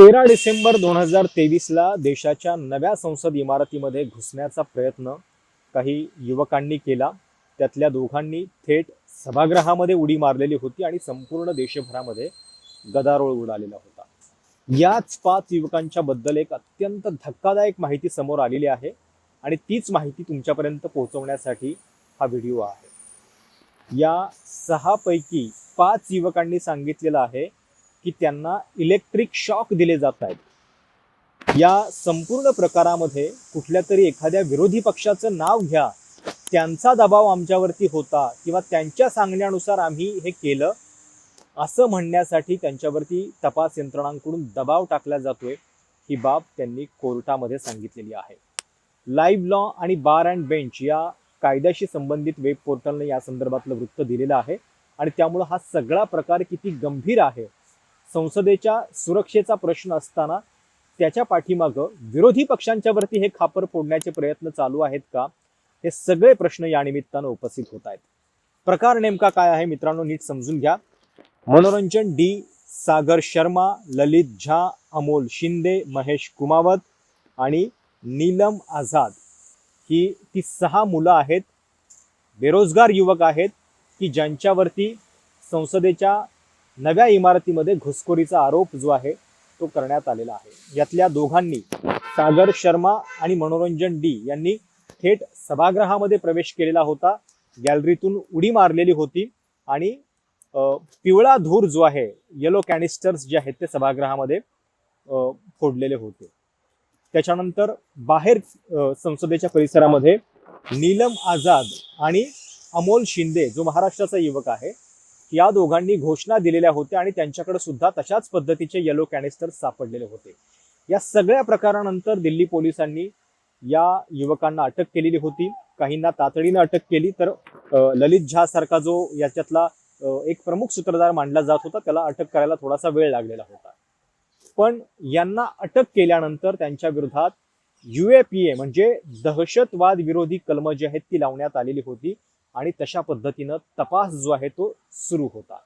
तेरा डिसेंबर दोन हजार तेवीसला देशाच्या नव्या संसद इमारतीमध्ये घुसण्याचा प्रयत्न काही युवकांनी केला. त्यातल्या दोघांनी थेट सभागृहामध्ये उडी मारलेली होती आणि संपूर्ण देशभरामध्ये गदारोळ उडालेला होता. याच पाच युवकांच्या बद्दल एक अत्यंत धक्कादायक माहिती समोर आलेली आहे आणि तीच माहिती तुमच्यापर्यंत पोहोचवण्यासाठी हा व्हिडिओ आहे. या सहापैकी पाच युवकांनी सांगितलेलं आहे की त्यांना इलेक्ट्रिक शॉक दिले जात आहेत. या संपूर्ण प्रकारामध्ये कुठल्या तरी एखाद्या विरोधी पक्षाचं नाव घ्या. त्यांचा दबाव आमच्यावरती होता किंवा त्यांच्या सांगण्यानुसार आम्ही हे केलं असं म्हणण्यासाठी त्यांच्यावरती तपास यंत्रणांकडून दबाव टाकला जातोय ही बाब त्यांनी कोर्टामध्ये सांगितलेली आहे. लाईव्ह लॉ आणि बार अँड बेंच या कायद्याशी संबंधित वेब पोर्टलने या संदर्भातलं वृत्त दिलेलं आहे आणि त्यामुळं हा सगळा प्रकार किती गंभीर आहे संसदेच्या सुरक्षेचा प्रश्न असताना त्याच्या पाठीमागं विरोधी पक्षांच्यावरती हे खापर फोडण्याचे प्रयत्न चालू आहेत का? हे सगळे प्रश्न या निमित्तानं उपस्थित होत आहेत. प्रकार नेमका काय आहे मित्रांनो नीट समजून घ्या. मनोरंजन डी सागर शर्मा ललित झा अमोल शिंदे महेश कुमावत आणि नीलम आझाद. ही ती सहा मुलं आहेत बेरोजगार युवक आहेत की ज्यांच्यावरती संसदेच्या नव्या इमारतीमध्ये घुसखोरीचा आरोप जो आहे तो करण्यात आलेला आहे. यातल्या दोघांनी सागर शर्मा आणि मनोरंजन डी यांनी थेट सभागृहामध्ये प्रवेश केलेला होता. गॅलरीतून उडी मारलेली होती आणि पिवळा धूर जो आहे येलो कॅनिस्टर्स जे आहेत ते सभागृहामध्ये फोडलेले होते. त्याच्यानंतर बाहेर संसदेच्या परिसरामध्ये नीलम आझाद आणि अमोल शिंदे जो महाराष्ट्राचा युवक आहे या दोघांनी घोषणा दिलेल्या होत्या आणि त्यांच्याकडे सुद्धा तशाच पद्धतीचे येलो कॅनिस्टर सापडलेले होते. या सगळ्या प्रकारानंतर दिल्ली पोलिसांनी या युवकांना अटक केलेली होती. काहींना तातडीनं अटक केली तर ललित झा सारखा जो याच्यातला एक प्रमुख सूत्रधार मानला जात होता त्याला अटक करायला थोडासा वेळ लागलेला होता. पण यांना अटक केल्यानंतर त्यांच्या विरोधात युएपीए म्हणजे दहशतवाद विरोधी कलम जी आहेत ती लावण्यात आलेली होती. आणि तशा पद्धतीनं तपास जो आहे तो सुरू होता.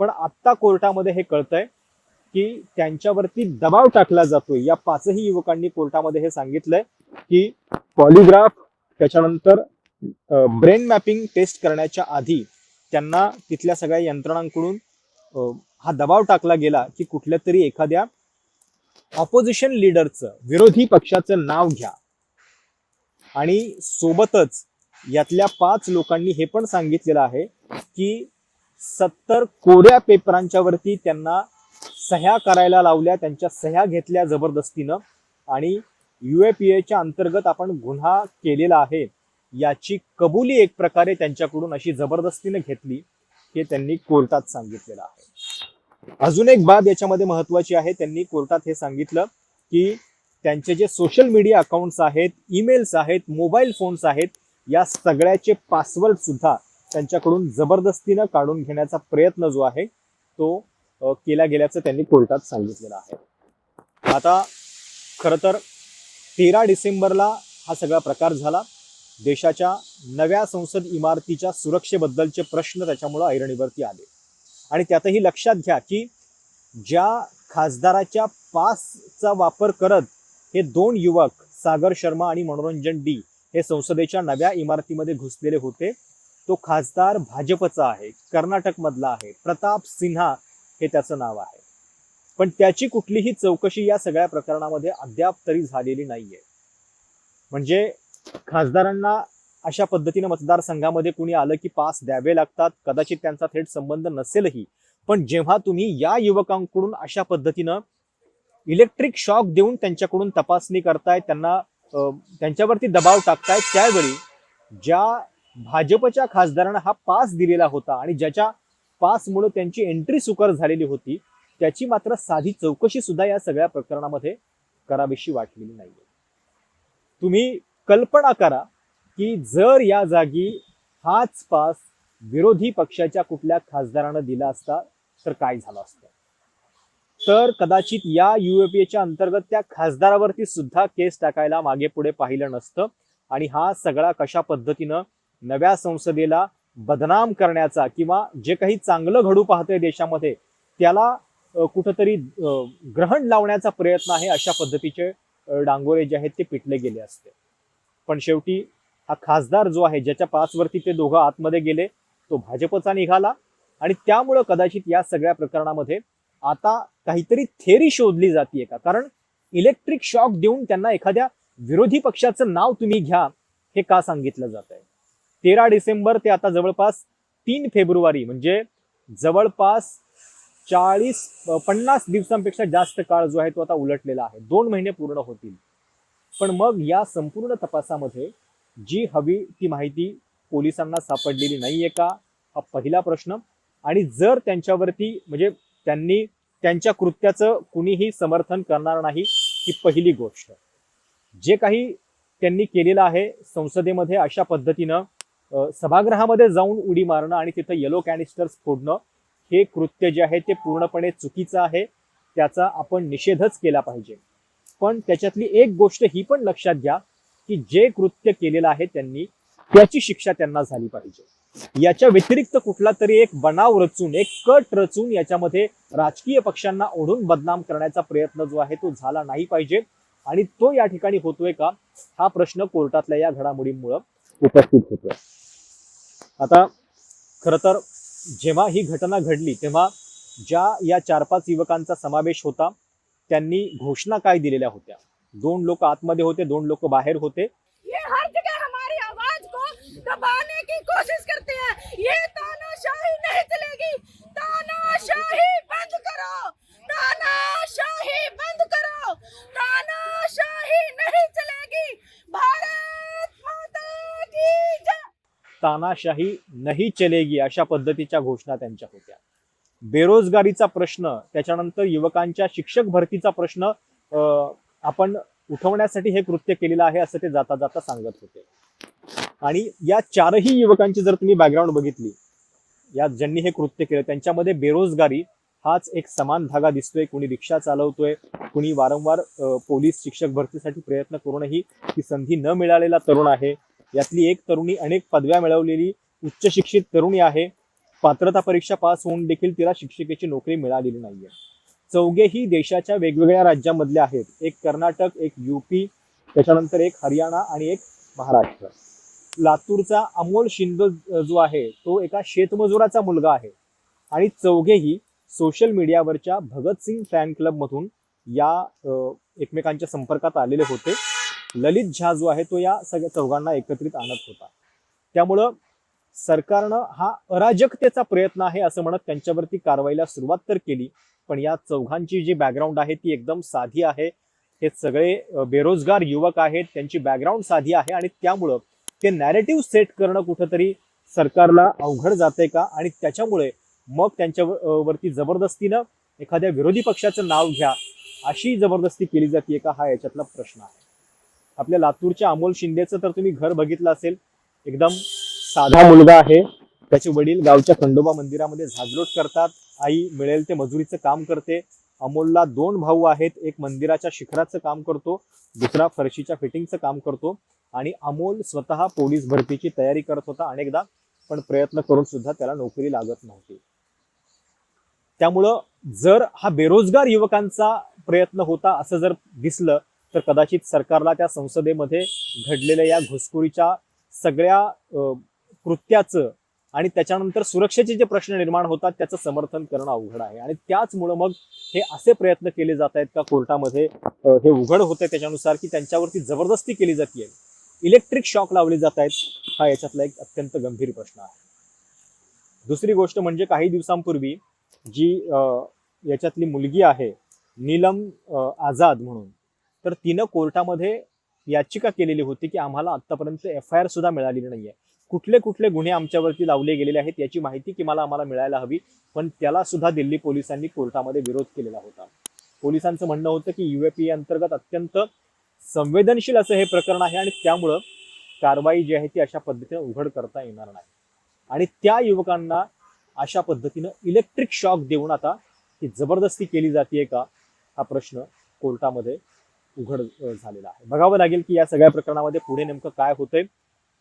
पण आत्ता कोर्टामध्ये हे कळतंय की त्यांच्यावरती दबाव टाकला जातोय. या पाचही युवकांनी कोर्टामध्ये हे सांगितलंय की पॉलिग्राफ त्याच्यानंतर ब्रेन मॅपिंग टेस्ट करण्याच्या आधी त्यांना तिथल्या सगळ्या यंत्रणांकडून हा दबाव टाकला गेला की कुठल्या तरी एखाद्या ऑपोजिशन लिडरचं विरोधी पक्षाचं नाव घ्या. आणि सोबतच यातल्या पाच लोकांनी हे पण सांगितलेलं आहे की सत्तर कोऱ्या पेपरांच्या वरती त्यांना सह्या करायला लावल्या त्यांच्या सह्या घेतल्या जबरदस्तीनं आणि युएपीएच्या अंतर्गत आपण गुन्हा केलेला आहे. याची कबुली एक प्रकारे त्यांच्याकडून अशी जबरदस्तीने घेतली हे त्यांनी कोर्टात सांगितलेलं आहे. अजून एक बाब याच्यामध्ये महत्वाची आहे त्यांनी कोर्टात हे सांगितलं की त्यांचे जे सोशल मीडिया अकाउंट्स आहेत ईमेल्स आहेत मोबाईल फोन्स आहेत या सगळ्याचे पासवर्ड सुद्धा त्यांच्याकडून जबरदस्तीनं काढून घेण्याचा प्रयत्न जो आहे तो केला गेल्याचं त्यांनी कोर्टात सांगितलेलं आहे. आता खरं तर तेरा डिसेंबरला हा सगळा प्रकार झाला. देशाच्या नव्या संसद इमारतीच्या सुरक्षेबद्दलचे प्रश्न त्याच्यामुळं ऐरणीवरती आले. आणि त्यातही लक्षात घ्या की ज्या खासदाराच्या पासचा वापर करत हे दोन युवक सागर शर्मा आणि मनोरंजन डी हे संसदेच्या नव्या इमारतीमध्ये घुसलेले होते. तो खासदार भाजपचा आहे कर्नाटकमधला आहे प्रताप सिन्हा हे त्याचं नाव आहे. पण त्याची कुठलीही चौकशी या सगळ्या प्रकरणामध्ये अद्याप तरी झालेली नाहीये. म्हणजे खासदारांना अशा पद्धतीने मतदारसंघामध्ये कुणी आलं की पास द्यावे लागतात कदाचित त्यांचा थेट संबंध नसेलही. पण जेव्हा तुम्ही या युवकांकडून अशा पद्धतीनं इलेक्ट्रिक शॉक देऊन त्यांच्याकडून तपासणी करताय त्यांना त्यांच्यावरती दबाव टाकताय त्यावेळी ज्या भाजपच्या खासदारांना हा पास दिलेला होता आणि ज्याच्या पासमुळे त्यांची एंट्री सुकर झालेली होती त्याची मात्र साधी चौकशी सुद्धा या सगळ्या प्रकरणामध्ये करावीशी वाटलेली नाहीये. तुम्ही कल्पना करा की जर या जागी हाच पास विरोधी पक्षाच्या कुठल्या खासदारानं दिला असता तर काय झालं असतं? तर कदाचित या युएपीएच्या अंतर्गत त्या खासदारावरती सुद्धा केस टाकायला मागे पुढे पाहिलं नसतं. आणि हा सगळा कशा पद्धतीनं नव्या संसदेला बदनाम करण्याचा किंवा जे काही चांगलं घडू पाहतंय देशामध्ये त्याला कुठंतरी ग्रहण लावण्याचा प्रयत्न आहे अशा पद्धतीचे डांगोरे जे आहेत ते पिटले गेले असते. पण शेवटी हा खासदार जो आहे ज्याच्या पासवरती ते दोघं आतमध्ये गेले तो भाजपचा निघाला. आणि त्यामुळं कदाचित या सगळ्या प्रकरणामध्ये आता काहीतरी थेरी शोधली जाते का? कारण इलेक्ट्रिक शॉक देऊन त्यांना एखाद्या विरोधी पक्षाचं नाव तुम्ही घ्या हे का सांगितलं जात आहे तेरा डिसेंबर ते आता जवळपास तीन फेब्रुवारी म्हणजे जवळपास चाळीस पन्नास दिवसांपेक्षा जास्त काळ जो आहे तो आता उलटलेला आहे. दोन महिने पूर्ण होतील. पण मग या संपूर्ण तपासामध्ये जी हवी ती माहिती पोलिसांना सापडलेली नाहीये का? हा पहिला प्रश्न. आणि जर त्यांच्यावरती म्हणजे त्यांनी त्यांच्या कृत्याचं कुणीही समर्थन करणार नाही ही पहिली गोष्ट. जे काही त्यांनी केलेलं आहे संसदेमध्ये अशा पद्धतीनं सभागृहामध्ये जाऊन उडी मारणं आणि तिथं येलो कॅनिस्टर्स फोडणं हे कृत्य जे आहे ते पूर्णपणे चुकीचं आहे त्याचा आपण निषेधच केला पाहिजे. पण त्याच्यातली एक गोष्ट ही पण लक्षात घ्या की जे कृत्य केलेलं आहे त्यांनी त्याची शिक्षा त्यांना झाली पाहिजे. याच्या व्यतिरिक्त कुठला तरी एक बनाव रचून एक कट रचून याच्यामध्ये राजकीय पक्षांना ओढून बदनाम करण्याचा प्रयत्न जो आहे तो झाला नाही पाहिजे. आणि तो या ठिकाणी होतोय का? हा प्रश्न कोर्टातल्या या घडामोडीमुळं उपस्थित होतोय. आता खर तर जेव्हा ही घटना घडली तेव्हा ज्या या चार पाच युवकांचा समावेश होता त्यांनी घोषणा काय दिलेल्या होत्या? दोन लोक आतमध्ये होते दोन लोक बाहेर होते. ये हर जगह हमारी आवाज को दबाने की कोशिश करते हैं ये तानाशाही नहीं चलेगी तानाशाही बंद करो तानाशाही बंद करो तानाशाही नहीं चलेगी भारत माता की जय तानाशाही नाही चलेगी अशा पद्धतीच्या घोषणा त्यांच्या होत्या. बेरोजगारीचा प्रश्न त्याच्यानंतर युवकांच्या शिक्षक भरतीचा प्रश्न आपण उठवण्यासाठी हे कृत्य केलेलं आहे असं ते जाता जाता सांगत होते. आणि या चारही युवकांची जर तुम्ही बॅकग्राऊंड बघितली या ज्यांनी हे कृत्य केलं त्यांच्यामध्ये बेरोजगारी हाच एक समान धागा दिसतोय. कुणी रिक्षा चालवतोय कुणी वारंवार पोलीस शिक्षक भरतीसाठी प्रयत्न करूनही ती संधी न मिळालेला तरुण आहे. यातली एक तरुणी अनेक पदव्या मिळवलेली उच्च शिक्षित तरुणी आहे. पात्रता परीक्षा पास होऊन देखील तिला शिक्षिकेची नोकरी मिळालेली नाहीये. चौघेही देशाच्या वेगवेगळ्या राज्यांमधले आहेत. एक कर्नाटक एक युपी त्याच्यानंतर एक हरियाणा आणि एक महाराष्ट्र. लातूरचा अमोल शिंदे जो आहे तो एका शेतमजुराचा मुलगा आहे. आणि चौघेही सोशल मीडियावरच्या भगतसिंग फॅन क्लब मधून या एकमेकांच्या संपर्कात आलेले होते. ललित झा जो आहे तो या सगळ्या चौघांना एकत्रित आणत होता. त्यामुळं सरकारनं हा अराजकतेचा प्रयत्न आहे असं म्हणत त्यांच्यावरती कारवाईला सुरुवात तर केली पण या चौघांची जी बॅकग्राऊंड आहे ती एकदम साधी आहे. हे सगळे बेरोजगार युवक आहेत त्यांची बॅकग्राऊंड साधी आहे आणि त्यामुळं ते नॅरेटिव्ह सेट करणं कुठंतरी सरकारला अवघड जाते का? आणि त्याच्यामुळे मग त्यांच्यावरती जबरदस्तीनं एखाद्या विरोधी पक्षाचं नाव घ्या अशी जबरदस्ती केली जाते का? हा याच्यातला प्रश्न आहे. आपल्या लातूरच्या अमोल शिंदेचं तर तुम्ही घर बघितलं असेल. एकदम साधा मुलगा आहे. त्याचे वडील गावच्या खंडोबा मंदिरामध्ये झाजलोट करतात. आई मिळेल ते मजुरीचं काम करते. अमोलला दोन भाऊ आहेत. एक मंदिराच्या शिखराचं काम करतो. दुसरा फरशीच्या फिटिंगचं काम करतो. आणि अमोल स्वतः पोलीस भरतीची तयारी करत होता. अनेकदा पण प्रयत्न करून सुद्धा त्याला नोकरी लागत नव्हती. त्यामुळं जर हा बेरोजगार युवकांचा प्रयत्न होता असं जर दिसलं तर कदाचित सरकारला त्या संसदेमध्ये घडलेल्या या घुसखोरीच्या सगळ्या कृत्याचं आणि त्याच्यानंतर सुरक्षेचे जे प्रश्न निर्माण होतात त्याचं समर्थन करणं अवघड आहे. आणि त्याचमुळं मग हे असे प्रयत्न केले जात आहेत का कोर्टामध्ये हे उघड होते त्याच्यानुसार की त्यांच्यावरती जबरदस्ती केली जाते इलेक्ट्रिक शॉक लावले जात आहेत हा याच्यातला एक अत्यंत गंभीर प्रश्न आहे. दुसरी गोष्ट म्हणजे काही दिवसांपूर्वी जी अ, याच्यातली मुलगी आहे नीलम आझाद म्हणून तर तिनं कोर्टामध्ये याचिका केलेली होती की आम्हाला आतापर्यंत एफ आय आर सुद्धा मिळालेली नाहीये. कुठले कुठले गुन्हे आमच्यावरती लावले गेलेले आहेत याची माहिती किंवा आम्हाला मिळायला हवी पण त्याला सुद्धा दिल्ली पोलिसांनी कोर्टामध्ये विरोध केलेला होता. पोलिसांचं म्हणणं होतं की युएपीए अंतर्गत अत्यंत संवेदनशील असं हे प्रकरण आहे आणि त्यामुळं कारवाई जी आहे ती अशा पद्धतीने उघड करता येणार नाही. आणि त्या युवकांना अशा पद्धतीनं इलेक्ट्रिक शॉक देऊन आता ही जबरदस्ती केली जाते का? हा प्रश्न कोर्टामध्ये उघड झालेला आहे. बघावं लागेल की या सगळ्या प्रकरणामध्ये पुढे नेमकं काय होतंय.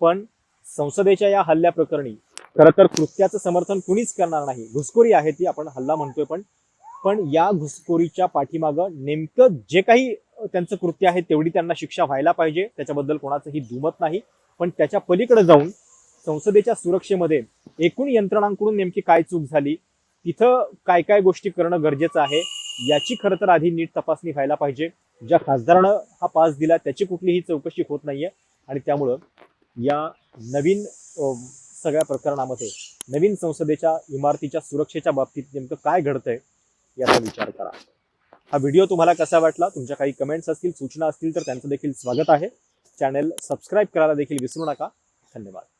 पण संसदेच्या या हल्ल्या प्रकरणी खरं तर कृत्याचं समर्थन कुणीच करणार नाही. घुसखोरी आहे ती आपण हल्ला म्हणतोय पण पण या घुसखोरीच्या पाठीमागं नेमकं जे काही त्यांचं कृत्य आहे तेवढी त्यांना शिक्षा व्हायला पाहिजे. त्याच्याबद्दल कोणाचंही दुमत नाही. पण त्याच्या पलीकडे जाऊन संसदेच्या सुरक्षेमध्ये एकूण यंत्रणांकडून नेमकी काय चूक झाली तिथं काय काय गोष्टी करणं गरजेचं आहे याची खरं तर आधी नीट तपासणी व्हायला पाहिजे. ज्या खासदारानं हा पास दिला त्याची कुठलीही चौकशी होत नाहीये. आणि त्यामुळं या नवीन सगळ्या प्रकरणामध्ये नवीन संसदेच्या इमारतीच्या सुरक्षेच्या बाबतीत नेमकं काय घडतंय याचा विचार करा. हा व्हिडिओ तुम्हाला कसा वाटला तुमच्या काही कमेंट्स असतील सूचना असतील तर त्यांचं देखील स्वागत आहे. चॅनेल सबस्क्राईब करायला देखील विसरू नका. धन्यवाद.